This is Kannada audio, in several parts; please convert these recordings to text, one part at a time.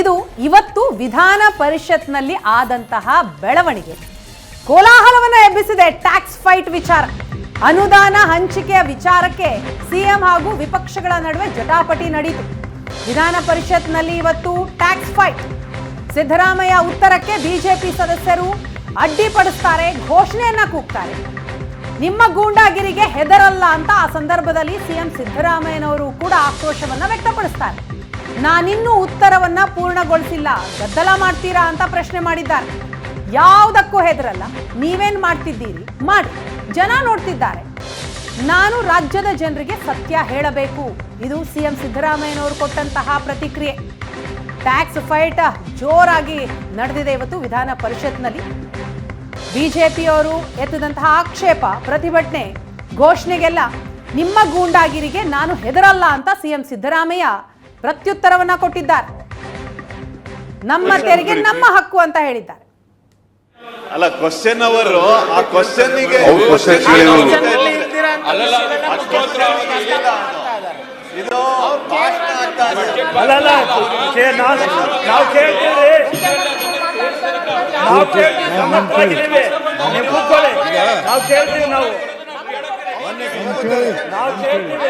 ಇದು ಇವತ್ತು ವಿಧಾನ ಪರಿಷತ್ನಲ್ಲಿ ಆದಂತಹ ಬೆಳವಣಿಗೆ. ಕೋಲಾಹಲವನ್ನು ಎಬ್ಬಿಸಿದೆ ಟ್ಯಾಕ್ಸ್ ಫೈಟ್ ವಿಚಾರ. ಅನುದಾನ ಹಂಚಿಕೆಯ ವಿಚಾರಕ್ಕೆ ಸಿಎಂ ಹಾಗೂ ವಿಪಕ್ಷಗಳ ನಡುವೆ ಜಟಾಪಟಿ ನಡೆಯಿತು ವಿಧಾನ ಪರಿಷತ್ನಲ್ಲಿ ಇವತ್ತು ಟ್ಯಾಕ್ಸ್ ಫೈಟ್. ಸಿದ್ದರಾಮಯ್ಯ ಉತ್ತರಕ್ಕೆ ಬಿಜೆಪಿ ಸದಸ್ಯರು ಅಡ್ಡಿಪಡಿಸ್ತಾರೆ, ಘೋಷಣೆಯನ್ನ ಕೂಗ್ತಾರೆ. ನಿಮ್ಮ ಗೂಂಡಾಗಿರಿಗೆ ಹೆದರಲ್ಲ ಅಂತ ಆ ಸಂದರ್ಭದಲ್ಲಿ ಸಿಎಂ ಸಿದ್ದರಾಮಯ್ಯನವರು ಕೂಡ ಆಕ್ರೋಶವನ್ನು ವ್ಯಕ್ತಪಡಿಸ್ತಾರೆ. ನಾನಿನ್ನೂ ಉತ್ತರವನ್ನ ಪೂರ್ಣಗೊಳಿಸಿಲ್ಲ. ಗದ್ದಲ ಮಾಡ್ತೀರಾ ಅಂತ ಪ್ರಶ್ನೆ ಮಾಡಿದ್ದಾರೆ. ಯಾವುದಕ್ಕೂ ಹೆದರಲ್ಲ. ನೀವೇನ್ ಮಾಡ್ತಿದ್ದೀರಿ? ಮಾಡಿ. ಜನ ನೋಡ್ತಿದ್ದಾರೆ. ನಾನು ರಾಜ್ಯದ ಜನರಿಗೆ ಸತ್ಯ ಹೇಳಬೇಕು. ಇದು ಸಿಎಂ ಸಿದ್ದರಾಮಯ್ಯನವರು ಕೊಟ್ಟಂತಹ ಪ್ರತಿಕ್ರಿಯೆ. ಟ್ಯಾಕ್ಸ್ ಫೈಟ್ ಜೋರಾಗಿ ನಡೆದಿದೆ ಇವತ್ತು ವಿಧಾನ ಪರಿಷತ್ನಲ್ಲಿ. ಬಿಜೆಪಿಯವರು ಎತ್ತಿದಂತಹ ಆಕ್ಷೇಪ, ಪ್ರತಿಭಟನೆ, ಘೋಷಣೆಗೆಲ್ಲ ನಿಮ್ಮ ಗೂಂಡಾಗಿರಿಗೆ ನಾನು ಹೆದರಲ್ಲ ಅಂತ ಸಿಎಂ ಸಿದ್ದರಾಮಯ್ಯ ಪ್ರತ್ಯುತ್ತರವನ್ನ ಕೊಟ್ಟಿದ್ದಾರೆ. ನಮ್ಮ ತೆರಿಗೆ ನಮ್ಮ ಹಕ್ಕು ಅಂತ ಹೇಳಿದ್ದಾರೆ. ಅಲ್ಲ ಕ್ವಶನ್ ಅವರು ಆ ಕ್ವಶನ್ ಇದು ನಾವು ನಾವು ಕೇಳ್ತೀವಿ. ನಾವು ಕೇಳ್ತೀವಿ ಸಮರ್ಥವಾಗಿದ್ದೀವಿ ನೀವು ಕೂತ್ಕೊಳ್ಳಿ. ನಾವು ಕೇಳ್ತೀವಿ ನಾವು. ನಾವು ಕೇಳ್ತೀವಿ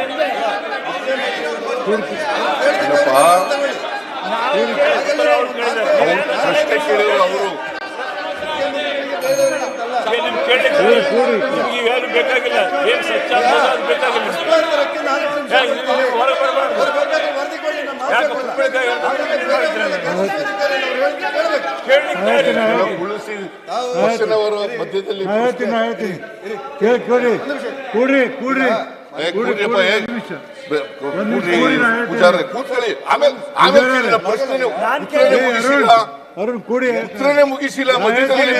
ಏನು ಬೇಕಾಗಿಲ್ಲ ಏನ್ ಸತ್ಯ ಬೇಕಾಗಿಲ್ಲ ಮಧ್ಯದಲ್ಲಿ ಕೂಡ್ರಿ ಕೂಡ್ರಿ. ಕೂಡ್ರಿ ಕೂಡ್ರಿ ಬೆರಕು ಪುಚರೆ ಪುಚರೆ ಅಮೇ ಅಮೇ ಕೂಡಿ ಇತ್ರನೇ ಮುಗಿಸಿಲ್ಲ ಮಧ್ಯದಲ್ಲಿ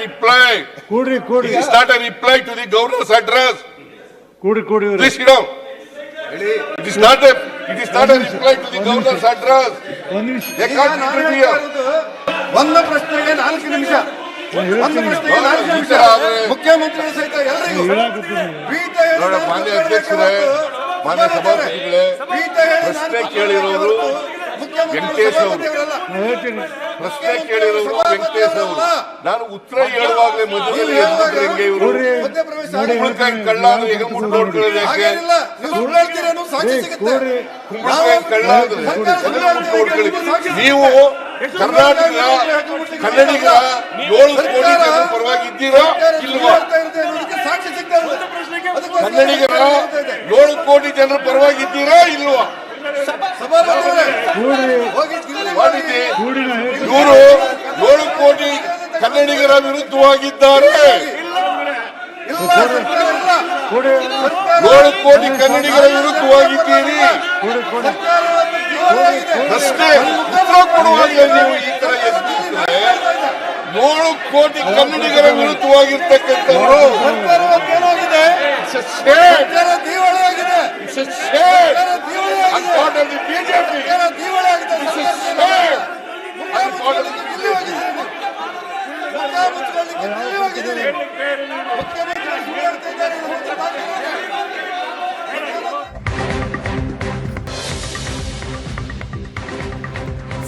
ರಿಪ್ಲೈ ಕೂಡಿ ಕೂಡಿ ಇದು start a reply to the governors trust ಕೂಡಿ ಕೂಡಿ ಇದು ಸಿಂಗ್ ಹೇಳಿ it is start a it is started reply to the governors trust ಒಂದು ಪ್ರಶ್ನೆಗೆ 4 ನಿಮಿಷ ಒಂದು ಪ್ರಶ್ನೆಗೆ ಮುಖ್ಯಮಂತ್ರಿಗಳು ಸಹಿತ ಎಲ್ಲರಿಗೂ ಹೇಳಾಕತ್ತೀನಿ ಪೀಠ ಹೇಳಿ ನೋಡ, ನಾಲ್ಕು ಮಾನ್ಯ ಅಧ್ಯಕ್ಷರೇ, ಮಾನ್ಯ ಸುಮಾರು ಸಭಾಪತಿಗಳೇ, ಪೀಠ ಹೇಳಿ ಪ್ರಶ್ನೆ ಕೇಳಿರೋರು ಮುಖ್ಯಮಂತ್ರಿಗಳು ವೆಂಕಟೇಶ್ ಅವರು. ಪ್ರಶ್ನೆ ಕೇಳಿರೋರು ವೆಂಕಟೇಶ್ ಅವರು. ನಾನು ಉತ್ತರ ಹೇಳುವಾಗಲೇ ಎದ್ಬಿಟ್ರೆ ಹೆಂಗೆ ಇವರು? ಮಧ್ಯಪ್ರವೇಶ ನೋಡಿ ಕುಂಬಳಕಾಯಿ ಕಳ್ಳ ಅಂದ್ರೆ ಈಗ ಯಾಕೆ ಹಾಗೇನಿಲ್ಲ. ನೀವು ಸುಳ್ಳು ಸಾಕ್ಷಿ ಸಿಗುತ್ತೆ. ಕುಂಬಳಕಾಯಿ ಕಳ್ಳ ಅಂದ್ರೆ ಸರ್ಕಾರ ಸುಳ್ಳು ಅದನ್ನ ಮುಟ್ಟು ಹೇಳ್ತೀರಿ, ನೋಡ್ಕೊಳ್ಳಿ? ನೀವು ಕರ್ನಾಟಕ ಕನ್ನಡಿಗರ ಏಳು ಕೋಟಿ ಜನರ ಪರವಾಗಿ ಇದ್ದೀರಾ ಇಲ್ವಾ? ಕನ್ನಡಿಗರ ಏಳು ಕೋಟಿ ಜನರ ಪರವಾಗಿ ಇದ್ದೀರಾ ಇಲ್ವಾ ಇವರು ಏಳು ಕೋಟಿ ಕನ್ನಡಿಗರ ವಿರುದ್ಧವಾಗಿದ್ದಾರೆ. ಏಳು ಕೋಟಿ ಕನ್ನಡಿಗರ ವಿರುದ್ಧವಾಗಿದ್ದೀರಿ. ಪ್ರಶ್ನೆ ಉತ್ತರ ಕೊಡುವಾಗ ನೀವು ಈ ತರ ಎದ್ದಿದ್ರೆ ಏಳು ಕೋಟಿ ಕನ್ನಡಿಗರ ವಿರುದ್ಧವಾಗಿರ್ತಕ್ಕಂಥವರು ಬಿಜೆಪಿ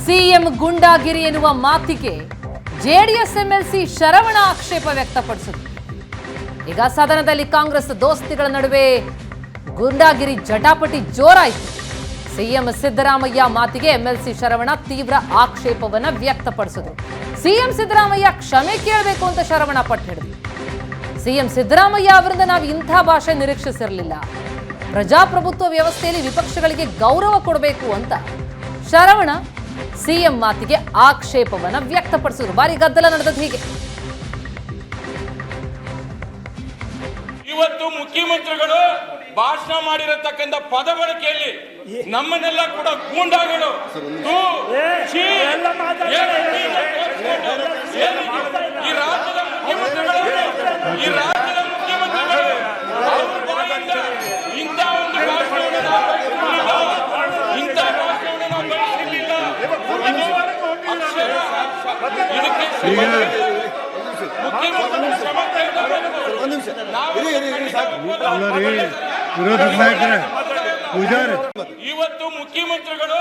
ಸಿಎಂ ಗುಂಡಾಗಿರಿ ಎನ್ನುವ ಮಾತಿಗೆ ಜೆಡಿಎಸ್ ಎಂಎಲ್ಸಿ ಶರವಣ ಆಕ್ಷೇಪ ವ್ಯಕ್ತಪಡಿಸಿದೆ. ಈಗ ಸದನದಲ್ಲಿ ಕಾಂಗ್ರೆಸ್ ದೋಸ್ತಿಗಳ ನಡುವೆ ಗುಂಡಾಗಿರಿ ಜಟಾಪಟಿ ಜೋರಾಯಿತು. ಸಿಎಂ ಸಿದ್ದರಾಮಯ್ಯ ಮಾತಿಗೆ ಎಂಎಲ್ಸಿ ಶರವಣ ತೀವ್ರ ಆಕ್ಷೇಪವನ್ನ ವ್ಯಕ್ತಪಡಿಸಿದ್ರು. ಸಿಎಂ ಸಿದ್ದರಾಮಯ್ಯ ಕ್ಷಮೆ ಕೇಳಬೇಕು ಅಂತ ಶರವಣ ಪಟ್ಟು ಹಿಡಿದ್ರು ಸಿಎಂ ಸಿದ್ದರಾಮಯ್ಯ ಅವರಿಂದ ನಾವು ಇಂಥ ಭಾಷೆ ನಿರೀಕ್ಷಿಸಿರಲಿಲ್ಲ. ಪ್ರಜಾಪ್ರಭುತ್ವ ವ್ಯವಸ್ಥೆಯಲ್ಲಿ ವಿಪಕ್ಷಗಳಿಗೆ ಗೌರವ ಕೊಡಬೇಕು ಅಂತ ಶರವಣ ಸಿಎಂ ಮಾತಿಗೆ ಆಕ್ಷೇಪವನ್ನ ವ್ಯಕ್ತಪಡಿಸಿದ್ರು ಬಾರಿ ಗದ್ದಲ ನಡೆದದ್ದು ಹೀಗೆ ಇವತ್ತು ಮುಖ್ಯಮಂತ್ರಿಗಳು ಭಾಷಣ ಮಾಡಿರತಕ್ಕಂಥ ಪದ ಬಳಕೆಯಲ್ಲಿ ನಮ್ಮನ್ನೆಲ್ಲ ಕೂಡ ಗೂಂಡಾಗಳು. ಈ ರಾಜ್ಯದ ಮುಖ್ಯಮಂತ್ರಿಗಳು ಈ ರಾಜ್ಯದ ಮುಖ್ಯಮಂತ್ರಿಗಳು ಅವ್ರ ಬಾಯಿಂದ ಇಂಥ ಒಂದು ಭಾಷಣವನ್ನು ನಾವು ಬಯಸಿರ್ಲಿಲ್ಲ. ಇಂಥ ಭಾಷಣವನ್ನು ನಾವು ಬಯಸಿರ್ಲಿಲ್ಲ. ಇದು ಅಕ್ಷರ ಇದಕ್ಕೆ ಮುಖ್ಯಮಂತ್ರಿಗಳು ಶ್ರಮ ತೆಗೆದುಕೊಳ್ಳಬೇಕು. ನಾವು ಅಲ್ಲ ರೀ ವಿರೋಧ ನಾಯಕರೇ ಪೂಜಾರಿ ಇವತ್ತು ಮುಖ್ಯಮಂತ್ರಿಗಳು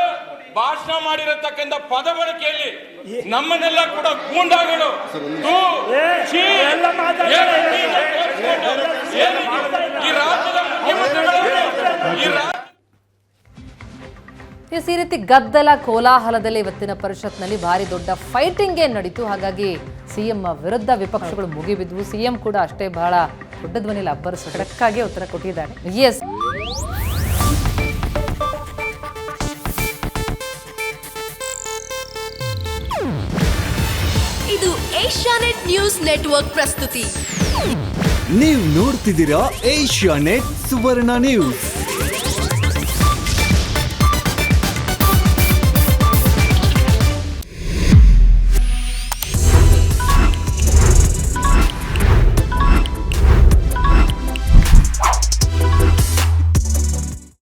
ಭಾಷಣ ಮಾಡಿರತಕ್ಕಂತ ಪದ ಬಳಕೆಯಲ್ಲಿ ನಮ್ಮನ್ನೆಲ್ಲ ಕೂಡ ಗೂಂಡಾಗಳು ಈ ರಾಜ್ಯದ ಮುಖ್ಯಮಂತ್ರಿಗಳು ಈ ರಾ- ಎಸ್, ಈ ರೀತಿ ಗದ್ದಲ ಕೋಲಾಹಲದಲ್ಲಿ ಇವತ್ತಿನ ಪರಿಷತ್ನಲ್ಲಿ ಭಾರಿ ದೊಡ್ಡ ಫೈಟಿಂಗ್ ಏನ್ ನಡೀತು. ಹಾಗಾಗಿ ಸಿಎಂ ವಿರುದ್ಧ ವಿಪಕ್ಷಗಳು ಮುಗಿಬಿದ್ವು. ಸಿಎಂ ಕೂಡ ಅಷ್ಟೇ ಬಹಳ ದೊಡ್ಡ ಧ್ವನಿಯಲ್ಲಿ ಅಬ್ಬರಿಸಿದ್ರು ಟ್ರಕ್ಕಾಗಿ ಉತ್ತರ ಕೊಟ್ಟಿದ್ದಾರೆ. ಎಸ್ ಇದು ಏಷ್ಯಾನೆಟ್ ನ್ಯೂಸ್ ನೆಟ್ವರ್ಕ್ ಪ್ರಸ್ತುತಿ. ನೀವು ನೋಡ್ತಿದ್ದೀರಾ ಏಷ್ಯಾ ನೆಟ್ ಸುವರ್ಣ ನ್ಯೂಸ್.